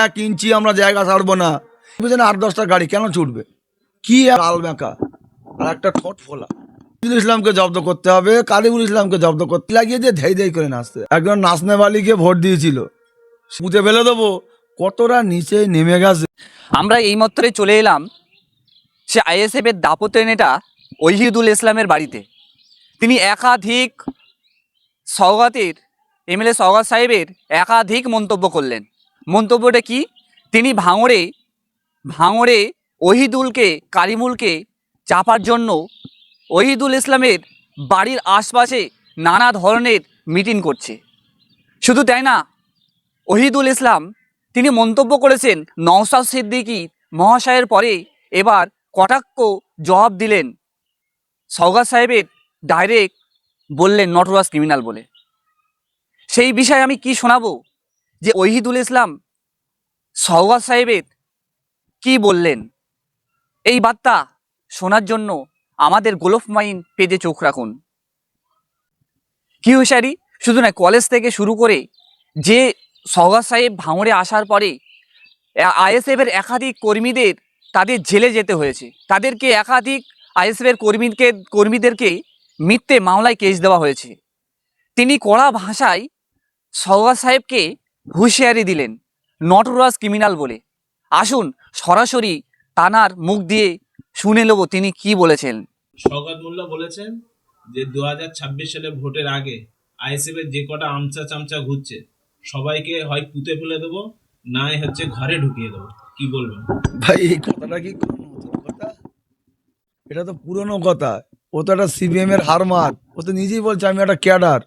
এক ইঞ্চি আমরা জায়গা ছাড়বো না। বুঝলেন আট দশটা গাড়ি কেন ছুটবে? কি আল মেকা আর একটা ঠোঁট ফোলা। নজরুল ইসলামকে জব্দ করতে হবে কালিমুল ইসলামকে জব্দ করতে লাগিয়ে যে ধেই ধেই করে নাচতে। একজন নাচনেওয়ালিকে ভোট দিয়েছিল। পুঁতে ফেলে দেবো। কতটা নিচে নেমে গেছে। আমরা এইমাত্রই চলে এলাম সে আইএসএফ এর দাপত্য নেতা ওহিদুল ইসলামের বাড়িতে। তিনি একাধিক সওগাতের, এমএলএ সওগাত সাহেবের একাধিক মন্তব্য করলেন। মন্তব্যটা কি? তিনি ভাঙড়ে ভাঙড়ে ওহিদুলকে, কারিমুলকে চাপার জন্য ওহিদুল ইসলামের বাড়ির আশপাশে নানা ধরনের মিটিং করছে। শুধু তাই না, ওহিদুল ইসলাম তিনি মন্তব্য করেছেন নওসাদ সিদ্দিকী মহাশয়ের পরে এবার কটাক্ষ জবাব দিলেন। সৌগাত সাহেবের ডাইরেক্ট বললেন নটরাজ ক্রিমিনাল বলে। সেই বিষয়ে আমি কি শোনাবো? যে ওহিদুল ইসলাম সৌগাত সাহেবের কি বললেন? এই বার্তা শোনার জন্য আমাদের গোলফ মাইন পেজে চোখ রাখুন। কি হুশারি শুধু নয় কলেজ থেকে শুরু করে যে সৌগাত সাহেব ভাঙড়ে আসার পরে আইএসএফ এর একাধিক কর্মীদের তাদের জেলে যেতে হয়েছে। তাদেরকে একাধিক আইএসএফ এর কর্মীকে, কর্মীদেরকে মিথ্যে মামলায় কেস দেওয়া হয়েছে। তিনি কড়া ভাষায় সৌগাত সাহেবকে হুঁশিয়ারি দিলেন। নটরাজ ক্রিমিনাল বলে। আসুন সরাসরি তানার মুখ দিয়ে শুনে নেব তিনি কি বলেছেন। শওকত মোল্লা বলেছেন যে দু হাজার ছাব্বিশ সালে ভোটের আগে আইএসএফ এর যে কটা আমচা চামচা ঘুরছে সবাইকে হয় পুঁতে ফেলে দেবো নাই হচ্ছে ঘরে ঢুকিয়ে দেবো। কি বলবেন? ভাই এই কথাটা কি কথা? এটা তো পুরনো কথা। ও তো একটা সিপিএম এর হারমাত ও তো নিজেই বলছে আমি একটা ক্যাডার।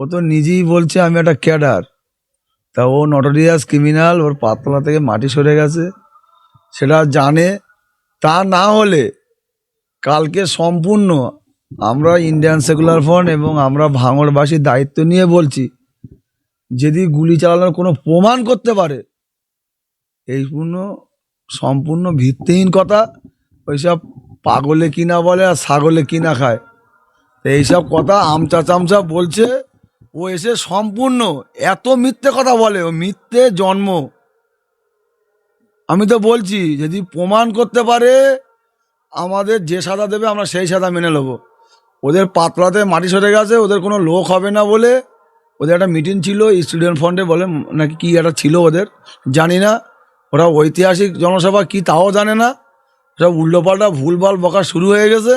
ও তো নিজেই বলছে আমি একটা ক্যাডার। তা ও নটোরিয়াস ক্রিমিনাল ওর পাতলা থেকে মাটি সরে গেছে। সেটা জানে। তা না হলে কালকে সম্পূর্ণ আমরা ইন্ডিয়ান সেকুলার ফ্রন্ট এবং আমরা ভাঙড়বাসীর দায়িত্ব নিয়ে বলছি, যদি গুলি চালানোর কোনো প্রমাণ করতে পারে, এই পূর্ণ সম্পূর্ণ ভিত্তিহীন কথা, ওইসব পাগলে কিনা বলে আর ছাগলে কিনা খায়। এইসব কথা আমচা চামচা বলছে। ও এসে সম্পূর্ণ এত মিথ্যে কথা বলে, ও মিথ্যে জন্ম। আমি তো বলছি, যদি প্রমাণ করতে পারে, আমাদের যে সাদা দেবে, আমরা সেই সাদা মেনে নেব। ওদের পাতলাতে মাটি সরে গেছে, ওদের কোনো লোক হবে না বলে ওদের একটা মিটিং ছিল স্টুডেন্ট ফ্রন্টে বলে, নাকি কি একটা ছিল ওদের, জানি না। ওরা ঐতিহাসিক জনসভা কি তাও জানে না। সব উল্টোপাল্টা ভুলভাল বকা শুরু হয়ে গেছে।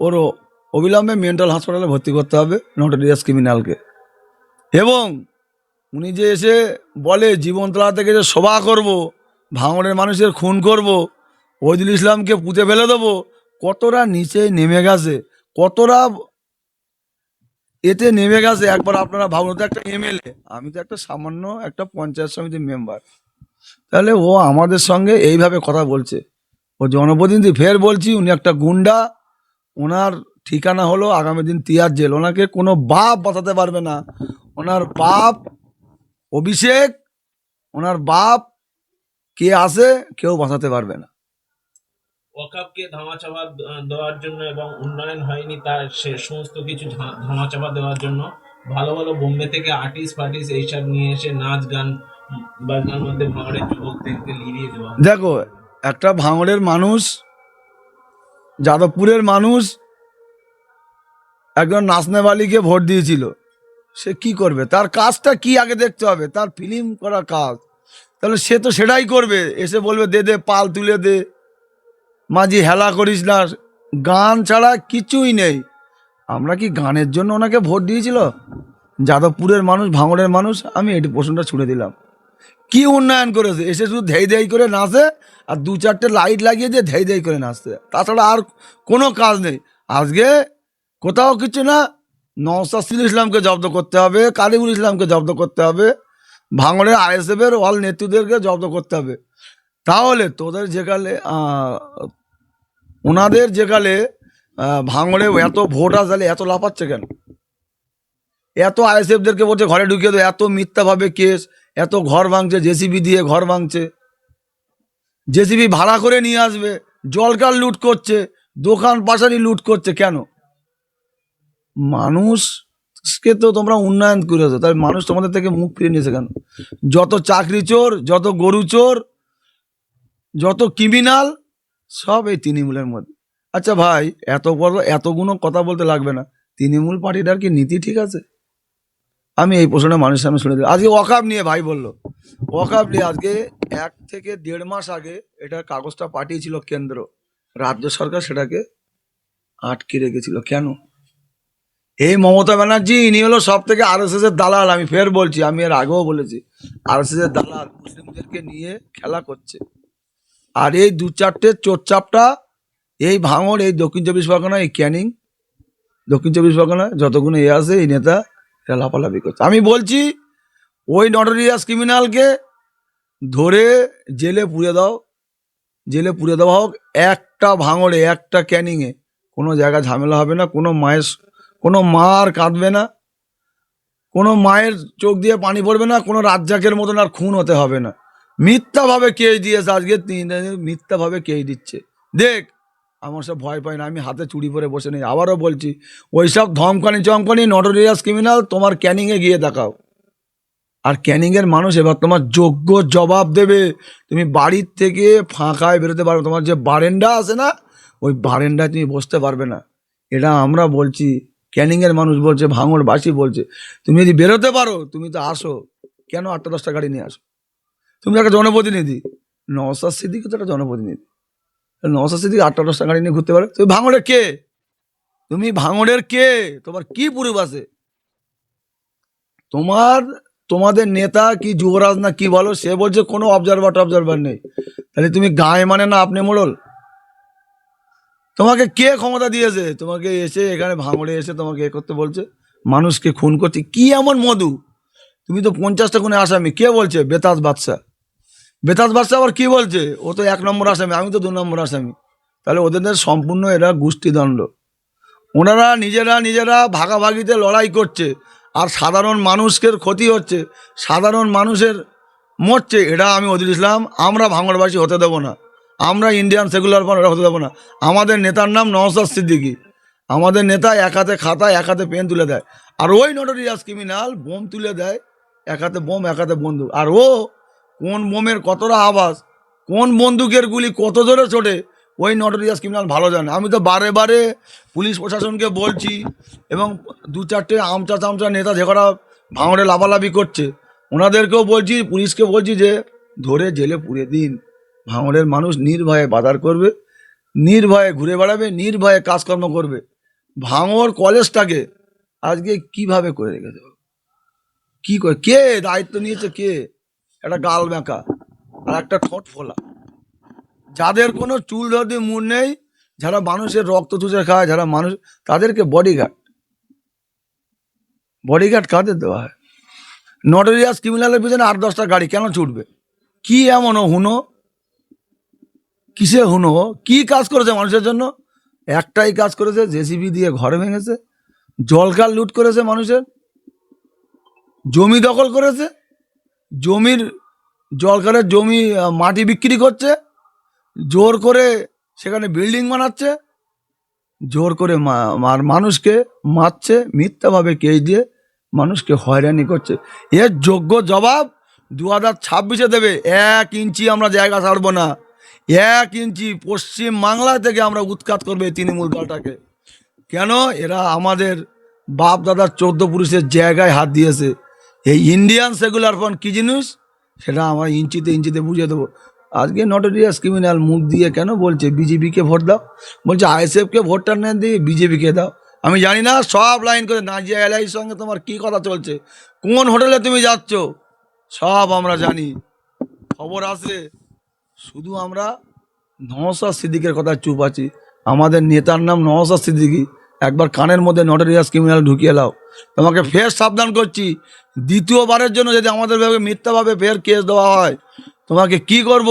ওর অবিলম্বে মেন্টাল হাসপাতালে ভর্তি করতে হবে নটোরিয়াস ক্রিমিনালকে এবং উনি যে এসে বলে জীবনতলা থেকে যে সভা করব ভাঙড়ের মানুষের খুন করব ওইদুল ইসলামকে পুঁতে ফেলে দেবো, কতটা নিচে নেমে গেছে, কতটা এতে নেমে গেছে। একবার আপনারা ভাবুন তো একটা এমএলএ আমি তো একটা সামান্য একটা পঞ্চায়েত সমিতির মেম্বার। তাহলে ও আমাদের সঙ্গে এইভাবে কথা বলছে। ও জনপ্রতিনিধি, ফের বলছি, উনি একটা গুন্ডা, ওনার ঠিকানা হলো আগামী দিন তিয়ার জেল, ওনাকে কোনো বাপ বাঁচাতে পারবে না। ওনার বাপ অভিষেক ওনার বাপ কে আসে কেউ বাঁচাতে পারবে না। ওয়াকাবকে ধামাচাপা দেওয়ার জন্য এবং উন্নয়ন হয়নি তার সে সমস্ত কিছু ধামাচাপা দেওয়ার জন্য। ভালো ভালো বোম্বে থেকে আর্টিস্ট ফার্টিস্ট এইসব নিয়ে এসে নাচ গান বাজনার মধ্যে ভাঙড়ের যুবকদেরকে লিড়িয়ে দেওয়া দেখো একটা ভাঙড়ের মানুষ যাদবপুরের মানুষ একজন নাচনেওয়ালিকে ভোট দিয়েছিল। সে কি করবে? তার কাজটা কি আগে দেখতে হবে? তার ফিল্ম করা কাজ। তাহলে সে তো সেটাই করবে। এসে বলবে, দে দে, পাল তুলে দে। মাঝি, হেলা করিস না। গান ছাড়া কিছুই নেই। আমরা কি গানের জন্য ওনাকে ভোট দিয়েছিল? যাদবপুরের মানুষ, ভাঙড়ের মানুষ, আমি এটি প্রশ্নটা ছুড়ে দিলাম। কি উন্নয়ন করেছে? এসে শুধু ধেই ধেই করে নাচে আর দু চারটে লাইট লাগিয়ে দিয়ে ধেই ধেই করে নাচতে। তাছাড়া আর কোনো কাজ নেই। আজকে কোথাও কিছু না নওসাদুল ইসলামকে জব্দ করতে হবে কালিমুল ইসলামকে জব্দ করতে হবে, ভাঙড়ের আইএসএফের অল নেতৃত্বদেরকে জব্দ করতে হবে। তাহলে তোদের যেকালে ওনাদের যেকালে ভাঙড়ে এত ভোট আসলে এত লাফাচ্ছে কেন? এত আইএসএফদেরকে বলছে ঘরে ঢুকিয়ে দেয় এত মিথ্যাভাবে কেস, এত ঘর ভাঙছে, জেসিবি দিয়ে ঘর ভাঙছে। জেসিবি ভাড়া করে নিয়ে আসবে, জলকার লুট করছে, দোকান পাশারি লুট করছে কেন? মানুষকে তো তোমরা উন্নয়ন করেছ তাই মানুষ তোমাদের থেকে মুখ ফিরে নিয়েছে কেন? যত চাকরি চোর, যত গরু চোর, যত ক্রিমিনাল সব এই তৃণমূলের মধ্যে। আচ্ছা ভাই, এত বড় এতগুলো কথা বলতে লাগবে না। তৃণমূল পার্টিটার কি নীতি ঠিক আছে? আমি এই প্রশ্নটা মানুষের সামনে শুনে দিই আজকে ওয়াকাব নিয়ে ভাই বলল। ওয়াকাব নিয়ে আজকে এক থেকে দেড় মাস আগে এটার কাগজটা পাঠিয়েছিল কেন্দ্র। রাজ্য সরকার সেটাকে আটকে রেখেছিল। কেন? এই মমতা ব্যানার্জি, ইনি হলো সব থেকে আর এস দালাল, আমি ফের বলছি, আমি এর আগেও বলেছি আর এস এর দালাল মুসলিমদেরকে নিয়ে খেলা করছে। আর এই দু চারটে চোরচাপটা, এই ভাঙড়, এই দক্ষিণ চব্বিশ পরগনা, এই ক্যানিং, দক্ষিণ চব্বিশ পরগনা, যতগুলো এ আছে, এই নেতা এরা লাফালাফি করছে। আমি বলছি, ওই নটোরিয়াস ক্রিমিনালকে ধরে জেলে পুড়ে দাও, জেলে পুড়ে দেওয়া হোক, একটা ভাঙড়ে, একটা ক্যানিংয়ে কোনো জায়গা ঝামেলা হবে না, কোনো মায়ের কোনো মা আর কাঁদবে না, কোনো মায়ের চোখ দিয়ে পানি পড়বে না, কোনো রাজ্জাকের মতন আর খুন হতে হবে না। মিথ্যাভাবে কেস দিয়েছে আজকে মিথ্যাভাবে কেস দিচ্ছে। দেখ, আমার সব ভয় পায় না, আমি হাতে চুড়ি পরে বসে নেই। আবারও বলছি ওইসব ধমকানি চমকানি নটোরিয়াস ক্রিমিনাল তোমার ক্যানিংয়ে গিয়ে দেখাও। আর ক্যানিংয়ের মানুষ এবার তোমার যোগ্য জবাব দেবে। তুমি বাড়ির থেকে ফাঁকায় বেরোতে পারবে তোমার যে বারেন্ডা আছে না, ওই বারেন্ডায় তুমি বসতে পারবে না। এটা আমরা বলছি ক্যানিংয়ের মানুষ বলছে ভাঙড় বাসি বলছে, তুমি যদি বেরোতে পারো, তুমি তো আসো। কেন আটটা দশটা গাড়ি নিয়ে আসো? তুমি একটা জনপ্রতিনিধি। নওসাদ সিদ্দিকি তো একটা জনপ্রতিনিধি। নওসাদ সিদ্দিকি আটটা দশটা গাড়ি নিয়ে ঘুরতে পারে? তুমি ভাঙড়ের কে? তুমি ভাঙড়ের কে? তোমার কি পূর্ব আছে? তোমার, তোমাদের নেতা কি যুবরাজ না কি বলো, সে বলছে কোনো অবজারভার টবজারভার নেই। তাহলে তুমি গায়ে মানে না আপনি মোড়ল? তোমাকে কে ক্ষমতা দিয়েছে? তোমাকে এসে এখানে ভাঙড়ে এসে তোমাকে এ করতে বলছে? মানুষকে খুন করছে। কি এমন মধু? তুমি তো পঞ্চাশটা খুনে আসামি। কে বলছে? বেতাজ বাদশাহ। বেতাজ বাদশাহ আবার কি বলছে? ও তো এক নম্বর আসামি আমি তো দু নম্বর আসামি। তাহলে ওদের সম্পূর্ণ এরা গোষ্ঠীদণ্ড। ওনারা নিজেরা নিজেরা ভাগাভাগিতে লড়াই করছে। আর সাধারণ মানুষের ক্ষতি হচ্ছে। সাধারণ মানুষের মরছে। এটা আমি অদিল ইসলাম, আমরা ভাঙড়বাসী হতে দেবো না। আমরা ইন্ডিয়ান সেকুলার পার্টি হতে দেবো না। আমাদের নেতার নাম নওসাদ সিদ্দিকি। আমাদের নেতা এক হাতে খাতা, এক হাতে পেন তুলে দেয়। আর ওই নটোরিয়াস ক্রিমিনাল বোম তুলে দেয়, এক হাতে বোম, এক হাতে বন্দুক। আর ও কোন বোমের কতটা আওয়াজ, কোন বন্দুকের গুলি কত জোরে ছোটে ওই নটোরিয়াস ক্রিমিনাল ভালো জানে। আমি তো বারে বারে পুলিশ প্রশাসনকে বলছি এবং দু চারটে আমচা চামচা নেতা যে করা ভাঙড়ে লাফালাফি করছে, ওনাদেরকেও বলছি, পুলিশকে বলছি যে ধরে জেলে পুড়ে দিন। ভাঙড়ের মানুষ নির্ভয়ে বাজার করবে, নির্ভয়ে ঘুরে বেড়াবে, নির্ভয়ে কাজকর্ম করবে। ভাঙড় কলেজটাকে আজকে কীভাবে করে রেখেছে? কি করে? কে দায়িত্ব নিয়েছে কে? একটা গাল মেকা আর একটা ঠোঁট ফোলা। যাদের কোনো চুল ধরতে মুড় নেই, যারা মানুষের রক্ত চুষে খায়, যারা মানুষ, তাদেরকে বডিগার্ড বডিগার্ড কাদের দেওয়া হয়? নটোরিয়াস ক্রিমিনালের পিছনে আট দশটা গাড়ি কেন ছুটবে? কি এমন হুনো? কিসে হুনো কি কাজ করেছে মানুষের জন্য? একটাই কাজ করেছে, জেসিবি দিয়ে ঘর ভেঙেছে জলকাল লুট করেছে মানুষের, জমি দখল করেছে, জমির জলকারের জমি মাটি বিক্রি করছে, জোর করে সেখানে বিল্ডিং বানাচ্ছে, জোর করে মানুষকে মারছে, মিথ্যাভাবে কেস দিয়ে মানুষকে হয়রানি করছে। এর যোগ্য জবাব দু হাজার ছাব্বিশে দেবে, এক ইঞ্চি আমরা জায়গা ছাড়বো না। এক ইঞ্চি পশ্চিম বাংলা থেকে আমরা উৎখাত করবে এই তৃণমূল দলটাকে। কেন? এরা আমাদের বাপ দাদার চোদ্দ পুরুষের জায়গায় হাত দিয়েছে। এই ইন্ডিয়ান সেকুলার ফ্রন্ট কী জিনিস? সেটা আমরা ইঞ্চিতে ইঞ্চিতে বুঝিয়ে দেবো। আজকে নটোরিয়াস ক্রিমিনাল মুখ দিয়ে কেন বলছে, বিজেপিকে ভোট দাও? বলছে, আইএসএফকে ভোটটা না দিয়ে বিজেপিকে দাও। আমি জানি না, সব লাইন করে নাজিয়া এলাইর সঙ্গে তোমার কি কথা চলছে? কোন হোটেলে তুমি যাচ্ছ? সব আমরা জানি। খবর আসে শুধু আমরা নওসাদ সিদ্দিকের কথা চুপ আছি। আমাদের নেতার নাম নওসাদ সিদ্দিকি। একবার কানের মধ্যে নটোরিয়াস ক্রিমিনাল ঢুকিয়ে লাও তোমাকে ফের সাবধান করছি। দ্বিতীয়বারের জন্য যদি আমাদের ভাবে মিথ্যাভাবে ফের কেস দেওয়া হয়, তোমাকে কি করব?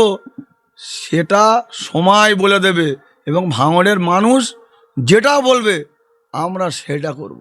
সেটা সময় বলে দেবে এবং ভাঙড়ের মানুষ যেটা বলবে, আমরা সেটা করব।